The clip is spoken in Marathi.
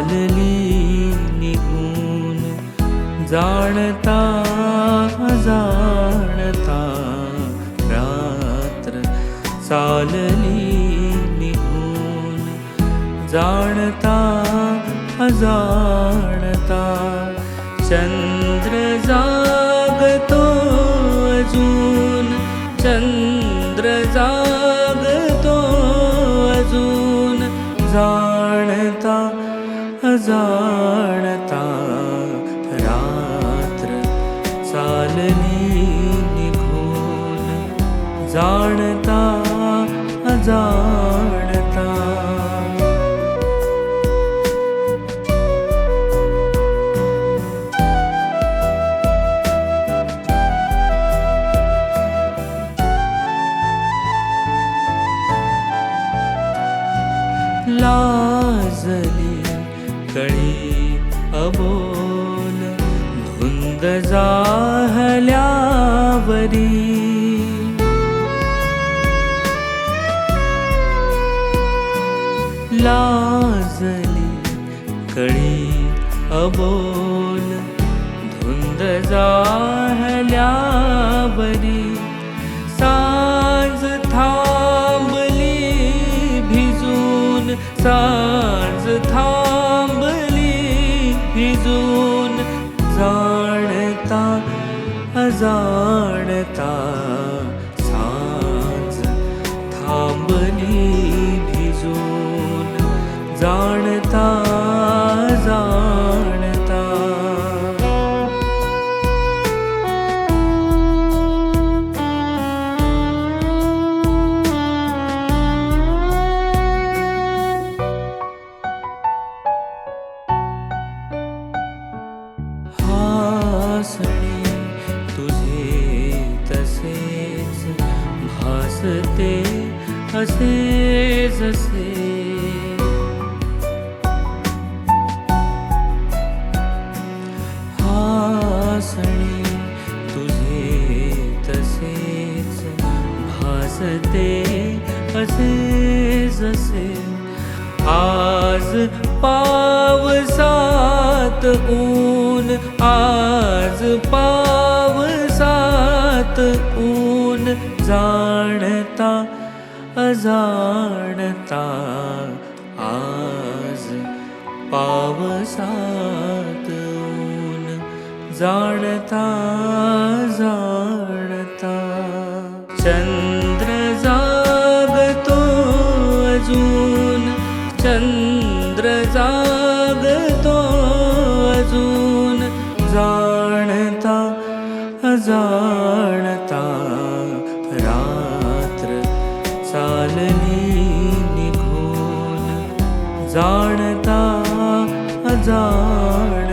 चालली निघून. जाणता जाणता रात्र चालली निघून. जाणता जाणता चंद्र जागतो अजून. चंद्र जागतो अजून. जा जाणता रात्र चालली निघून जाणता अजाण कळी अबोल धुंद जाहल्यावरी. लाजली कळी अबोल धुंद जाहल्यावरी. सांज थांबली भिजून सांज था भिजून जाणता अजाणता सांज थांबली भिजून जाणता जाण भासते असे जसे। हासणी तुझे तसेच भासते असे जसे। आज पावसात ऊन आज पाव ऊन जाणता अजाणता आज पावसात ऊन जाणता जाणता चंद्र जागतो अजून चंद्र जागतो अजून जाणता अजाणता जाणता अजाण